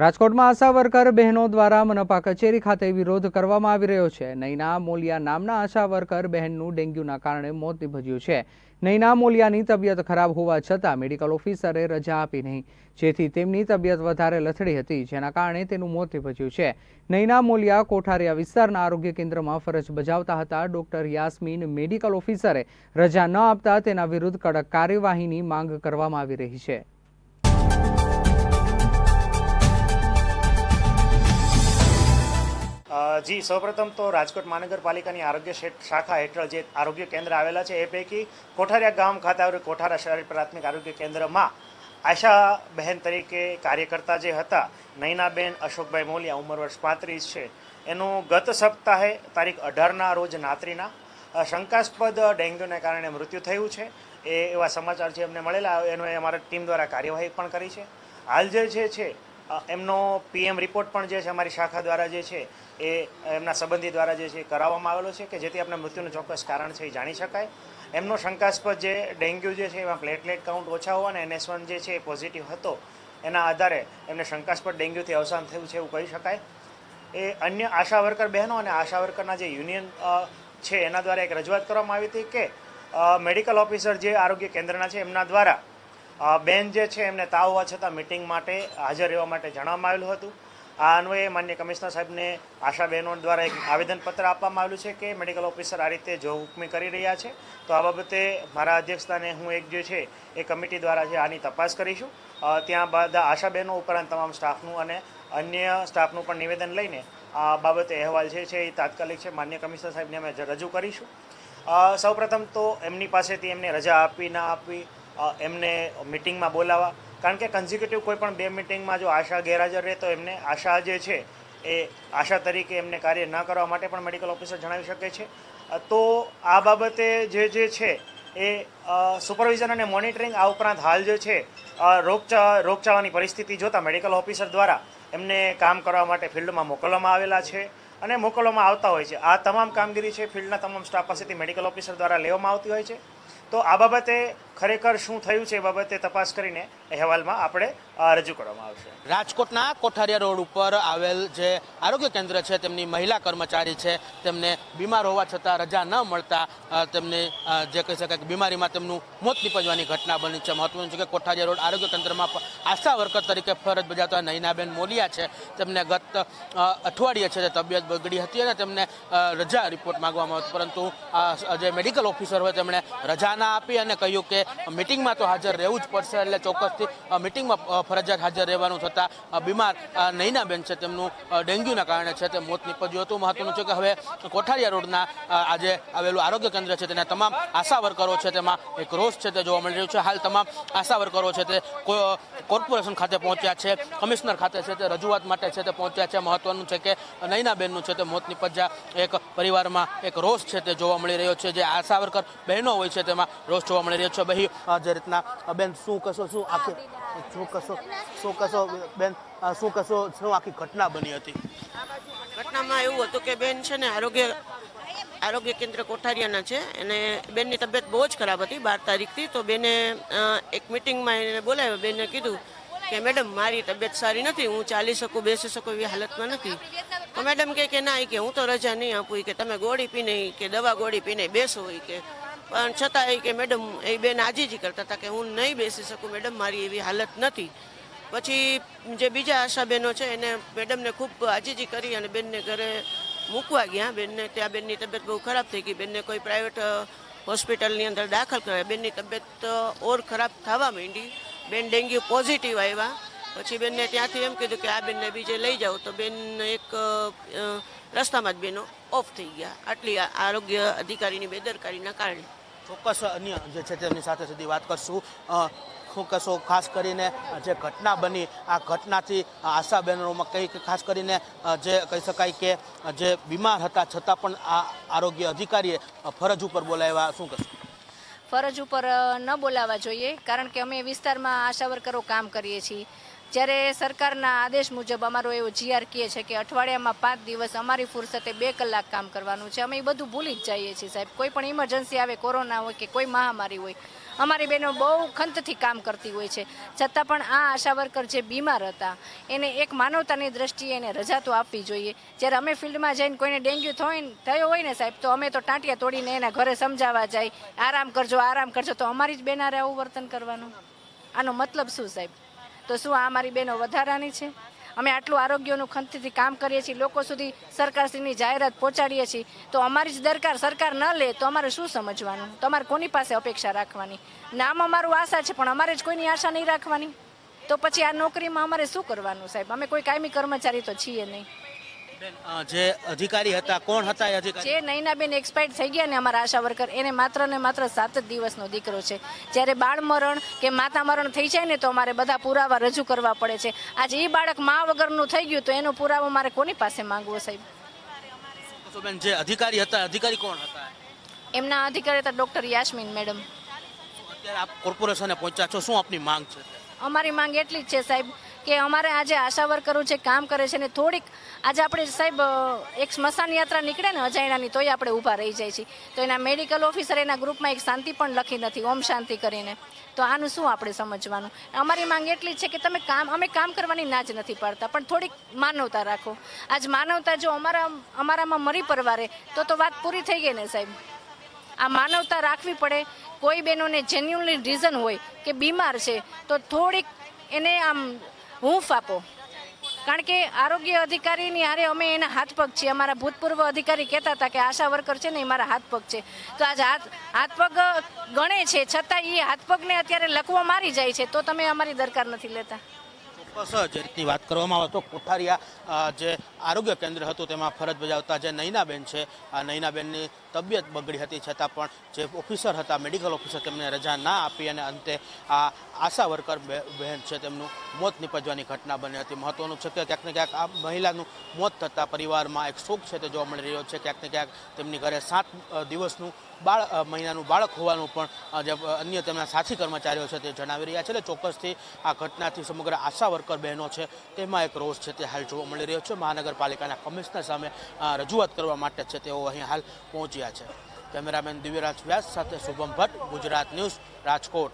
રાજકોટમાં આશા વર્કર બહેનો દ્વારા મનપા કચેરી ખાતે વિરોધ કરવામાં આવી રહ્યો છે. નૈના મોલિયા નામના આશા વર્કર બહેનનું ડેન્ગ્યુના કારણે મોત નીપજ્યું છે. નૈના મોલિયાની તબિયત ખરાબ હોવા છતાં મેડિકલ ઓફિસરે રજા આપી નહીં. જેથી તેમની તબિયત વધારે લથડી હતી, જેના કારણે તેનું મોત નીપજ્યું છે. નૈના મોલિયા કોઠારિયા વિસ્તારના આરોગ્ય કેન્દ્રમાં ફરજ બજાવતા હતા. ડોક્ટર યાસ્મીન મેડિકલ ઓફિસરે રજા ન આપતા તેના વિરુદ્ધ કડક કાર્યવાહીની માંગ કરવામાં આવી રહી છે. જી, સૌપ્રથમ તો રાજકોટ મહાનગરપાલિકાની આરોગ્ય શાખા હેઠળ જે આરોગ્ય કેન્દ્ર આવેલા છે, એ પૈકી કોઠારિયા ગામ ખાતે આવેલું કોઠારા શહેર પ્રાથમિક આરોગ્ય કેન્દ્રમાં આશા બહેન તરીકે કાર્યકર્તા જે હતા નૈનાબેન અશોકભાઈ મોલિયા, ઉંમર વર્ષ પાંત્રીસ છે. એનું ગત સપ્તાહે તારીખ અઢારના રોજ નાત્રીના શંકાસ્પદ ડેન્ગ્યુને કારણે મૃત્યુ થયું છે. એ એવા સમાચાર જે અમને મળેલા, એનો અમારા ટીમ દ્વારા કાર્યવાહી પણ કરી છે. હાલ જે છે એમનો પીએમ રિપોર્ટ પણ જે છે અમારી શાખા દ્વારા જે છે એ એમના સંબંધી દ્વારા જે છે કરાવવામાં આવેલો છે કે જેથી આપણે મૃત્યુનું ચોક્કસ કારણ છે એ જાણી શકાય. એમનો શંકાસ્પદ જે ડેન્ગ્યુ જે છે એમાં પ્લેટલેટ કાઉન્ટ ઓછા હોવા અને એનએસ વન જે છે એ પોઝિટિવ હતો, એના આધારે એમને શંકાસ્પદ ડેન્ગ્યુથી અવસાન થયું છે એવું કહી શકાય. એ અન્ય આશા વર્કર બહેનો અને આશા વર્કરના જે યુનિયન છે એના દ્વારા એક રજૂઆત કરવામાં આવી હતી કે મેડિકલ ઓફિસર જે આરોગ્ય કેન્દ્રના છે એમના દ્વારા બેન જે છે, એમને તાવ હોવા છતાં મિટિંગ માટે હાજર રહેવા માટે જણાવવામાં આવેલું હતું. આ અન્વયે માન્ય કમિશનર સાહેબને આશા બહેનો દ્વારા એક આવેદનપત્ર આપવામાં આવેલું છે કે મેડિકલ ઓફિસર આ રીતે જો હુકમી કરી રહ્યા છે, તો આ બાબતે મારા અધ્યક્ષતાને હું એક જે છે, એ કમિટી દ્વારા છે આની તપાસ કરીશું. ત્યાં બધા આશા બહેનો ઉપરાંત તમામ સ્ટાફનું અને અન્ય સ્ટાફનું પણ નિવેદન લઈને આ બાબતે અહેવાલ છે છે, એ તાત્કાલિક છે, માન્ય કમિશનર સાહેબને અમે રજૂ કરીશું. સૌપ્રથમ તો એમની પાસેથી એમને રજા આપી ના આપવી એમને મિટિંગમાં બોલાવવા કારણ કે કન્ઝિક્યુટિવ કોઈ પણ બે મિટિંગમાં જો આશા ગેરહાજર રહે તો એમને આશા જે છે એ આશા તરીકે એમને કાર્ય ન કરવા માટે પણ મેડિકલ ઓફિસર જણાવી શકે છે. તો આ બાબતે જે જે છે એ સુપરવિઝન અને મોનિટરિંગ આ ઉપરાંત હાલ જે છે રોગચા, રોગચાળાની પરિસ્થિતિ જોતાં મેડિકલ ઓફિસર દ્વારા એમને કામ કરવા માટે ફિલ્ડમાં મોકલવામાં આવેલા છે અને મોકલવામાં આવતા હોય છે. આ તમામ કામગીરી છે ફિલ્ડના તમામ સ્ટાફ પાસેથી મેડિકલ ઓફિસર દ્વારા લેવામાં આવતી હોય છે. તો આ બાબતે ખરેખર શું થયું છે એ બાબતે તપાસ કરીને અહેવાલમાં આપણે રજૂ કરવામાં આવશે. રાજકોટના કોઠારિયા રોડ ઉપર આવેલ જે આરોગ્ય કેન્દ્ર છે, તેમની મહિલા કર્મચારી છે, તેમને બીમાર હોવા છતાં રજા ન મળતા તેમને જે કહી શકાય કે બીમારીમાં તેમનું મોત નીપજવાની ઘટના બની છે. મહત્વનું છે કે કોઠારિયા રોડ આરોગ્ય કેન્દ્રમાં આશા વર્કર તરીકે ફરજ બજાવતા નૈનાબેન મોલિયા છે. તેમને ગત અઠવાડિયે છે તે તબિયત બગડી હતી અને તેમને રજા રિપોર્ટ માંગવામાં હતો. પરંતુ જે મેડિકલ ઓફિસર હોય, તેમણે રજા ના આપી અને કહ્યું કે મિટિંગમાં તો હાજર રહેવું જ પડશે એટલે ચોક્કસથી મિટિંગમાં ફરજિયાત હાજર રહેવાનું થતાં બીમાર નૈનાબેન છે તેમનું ડેન્ગ્યુના કારણે છે તે મોત નીપજ્યું હતું. મહત્વનું છે કે હવે કોઠારિયા રોડના આજે આવેલું આરોગ્ય કેન્દ્ર છે તેના તમામ આશા વર્કરો છે તેમાં એક રોષ છે તે જોવા મળી રહ્યું છે. હાલ તમામ આશા વર્કરો છે તે કોર્પોરેશન ખાતે પહોંચ્યા છે, કમિશનર ખાતે છે તે રજૂઆત માટે છે તે પહોંચ્યા છે. મહત્વનું છે કે, નૈનાબેનનું છે તે મોત નીપજ્યા એક પરિવારમાં એક રોષ છે તે જોવા મળી રહ્યો છે. જે આશા વર્કર બહેનો હોય છે તેમાં રોષ જોવા મળી રહ્યો છે. ભાઈ જે રીતના બેન, શું કશો, શું આખી, શું કશો શું કશો, બેન શું કશો, શું આખી ઘટના બની હતી? ઘટનામાં એવું હતું કે બેન છે ને આરોગ્ય આરોગ્ય કેન્દ્ર કોઠારિયાના છે. અને બેનની તબિયત બહુ જ ખરાબ હતી બાર તારીખથી. તો બેને એક મિટિંગમાં એને બોલાવ્યો. બેને કીધું કે, મેડમ, મારી તબિયત સારી નથી. હું ચાલી શકું, બેસી શકું એવી હાલતમાં નથી. તો મેડમ કે, ના કે હું તો રજા નહીં આપું. કે, તમે ગોળી પીને કે, દવા ગોળી પીને બેસો. કે પણ છતાં એ કે મેડમ, એ બેન આજીજી કરતા હતા કે હું નહીં બેસી શકું, મેડમ, મારી એવી હાલત નથી. પછી જે બીજા આશાબહેનો છે, એને મેડમને ખૂબ આજીજી કરી અને બેનને ઘરે મૂકવા ગયા. બેનને ત્યાં બેનની તબિયત બહુ ખરાબ થઈ ગઈ. બેનને કોઈ પ્રાઇવેટ હોસ્પિટલની અંદર દાખલ કર્યા. બેનની તબિયત ઓર ખરાબ થવા માંડી. બેન ડેન્ગ્યુ પોઝિટિવ આવ્યા. પછી બેનને ત્યાંથી એમ કીધું કે આ બેનને બીજે લઈ જાઓ. તો બેન એક રસ્તામાં જ બેનો ઓફ થઈ ગયા. આટલી આરોગ્ય અધિકારીની બેદરકારીના કારણે. ચોક્કસ અન્ય જે છે તેમની સાથે સુધી વાત કરશું. શું કશો ખાસ કરીને જે ઘટના બની, આ ઘટનાથી આશા બહેનોમાં કઈ ખાસ કરીને જે કહી શકાય કે જે બીમાર હતા છતાં પણ આ આરોગ્ય અધિકારીએ ફરજ ઉપર બોલાવ્યા. શું કશું ફરજ ઉપર ન બોલાવવા જોઈએ, કારણ કે અમે વિસ્તારમાં આશા વર્કરો કામ કરીએ છીએ. જ્યારે સરકારના આદેશ મુજબ અમારો એવો જીઆર કહે છે કે અઠવાડિયામાં પાંચ દિવસ અમારી ફુરસતે બે કલાક કામ કરવાનું છે. અમે એ બધું ભૂલી જ જઈએ છીએ સાહેબ. કોઈ પણ ઇમરજન્સી આવે કોરોના હોય કે કોઈ મહામારી હોય, અમારી બહેનો બહુ ખંતથી કામ કરતી હોય છે. છતાં પણ આ આશા વર્કર જે બીમાર હતા, એને એક માનવતાની દ્રષ્ટિએ એને રજા તો આપવી જોઈએ. જ્યારે અમે ફિલ્ડમાં જઈને કોઈને ડેન્ગ્યુ થયો થયો હોય ને સાહેબ, તો અમે તો ટાંટિયા તોડીને એના ઘરે સમજાવવા જાય. આરામ કરજો આરામ કરજો. તો અમારી જ બેનારે આવું વર્તન કરવાનું? આનો મતલબ શું સાહેબ? તો શું આ અમારી બહેનો વધારાની છે? અમે આટલું આરોગ્યનું ખંતથી કામ કરીએ છીએ, લોકો સુધી સરકારશ્રીની જાહેરાત પહોંચાડીએ છીએ, તો અમારી જ દરકાર સરકાર ન લે તો અમારે શું સમજવાનું? તો અમારે કોની પાસે અપેક્ષા રાખવાની? નામ અમારું આશા છે, પણ અમારે જ કોઈની આશા નહીં રાખવાની? તો પછી આ નોકરીમાં અમારે શું કરવાનું સાહેબ? અમે કોઈ કાયમી કર્મચારી તો છીએ નહીં. જે અધિકારી હતા કોણ હતા એ અધિકારી? જે નૈનાબેન એક્સપાયર્ડ થઈ ગયા ને અમારા આશા વર્કર એને માત્ર ને માત્ર સાત જ દિવસનો દીકરો છે. જ્યારે બાળ મરણ કે માતા મરણ થઈ જાય ને તો અમારે બધા પુરાવા રજૂ કરવા પડે છે. આજે એ બાળક મા વગરનું થઈ ગયું તો એનો પુરાવો મારે કોની પાસે માંગવો સાહેબ? તો બેન જે અધિકારી હતા અધિકારી કોણ હતા? એમના અધિકારી હતા ડોક્ટર યાસ્મીન મેડમ. અત્યારે આપ કોર્પોરેશને પહોંચ્યા છો શું આપની માંગ છે? અમારી માંગ એટલી જ છે સાહેબ કે અમારે આજે આશા વર્કરો જે કામ કરે છે ને થોડીક આજે આપણે સાહેબ એક સ્મશાન યાત્રા નીકળે ને અજાયણાની, તોય આપણે ઊભા રહી જાય છીએ. તો એના મેડિકલ ઓફિસર એના ગ્રુપમાં એક શાંતિ પણ લખી નથી, ઓમ શાંતિ કરીને. તો આનું શું આપણે સમજવાનું? અમારી માંગ એટલી છે કે તમે કામ, અમે કામ કરવાની ના જ નથી પાડતા, પણ થોડીક માનવતા રાખો. આજ માનવતા જો અમારા, અમારામાં મરી પરવારે, તો તો વાત પૂરી થઈ ગઈ ને સાહેબ. આ માનવતા રાખવી પડે. કોઈ બહેનોને જેન્યુનલી રીઝન હોય કે બીમાર છે, તો થોડીક એને આમ હૂંફ આપો કારણ કે આરોગ્ય અધિકારીની હારે અમે એના હાથ પગ છીએ. અમારા ભૂતપૂર્વ અધિકારી કહેતા હતા કે આશા વર્કર છે ને એ મારા હાથ પગ છે. તો આજ હાથ હાથ પગ ગણે છે. છતાં એ હાથ પગને અત્યારે લકવો મારી જાય છે. તો તમે અમારી દરકાર નથી લેતા. ચોક્કસ રીતની વાત કરવામાં આવે તો કોઠારિયા જે આરોગ્ય કેન્દ્ર હતું તેમાં ફરજ બજાવતા જે નૈનાબેન છે, આ નૈનાબેનની તબિયત બગડી હતી, છતાં પણ જે ઓફિસર હતા મેડિકલ ઓફિસર તેમને રજા ના આપી અને અંતે આ આશા વર્કર બહેન છે, તેમનું મોત નિપજવાની ઘટના બની હતી. મહત્વનું છે કે ક્યાંક ને ક્યાંક આ મહિલાનું મોત થતાં પરિવારમાં એક શોક છે તે જોવા મળી રહ્યો છે. ક્યાંક ને ક્યાંક તેમની ઘરે સાત દિવસનું બાળ મહિનાનું બાળક હોવાનું પણ જે અન્ય તેમના સાથી કર્મચારીઓ છે તે જણાવી રહ્યા છે. એટલે ચોક્કસથી આ ઘટનાથી સમગ્ર આશા વર્કર બહેનો છે તેમાં એક રોષ છે તે હાલ જોવા મળી રહ્યો છે. મહાનગરપાલિકાના કમિશનર સામે રજૂઆત કરવા માટે છે તેઓ અહીં હાલ પહોંચ્યા છે. કેમેરામેન દિવ્યરાજ વ્યાસ સાથે શુભમ ભટ્ટ ગુજરાત ન્યૂઝ રાજકોટ.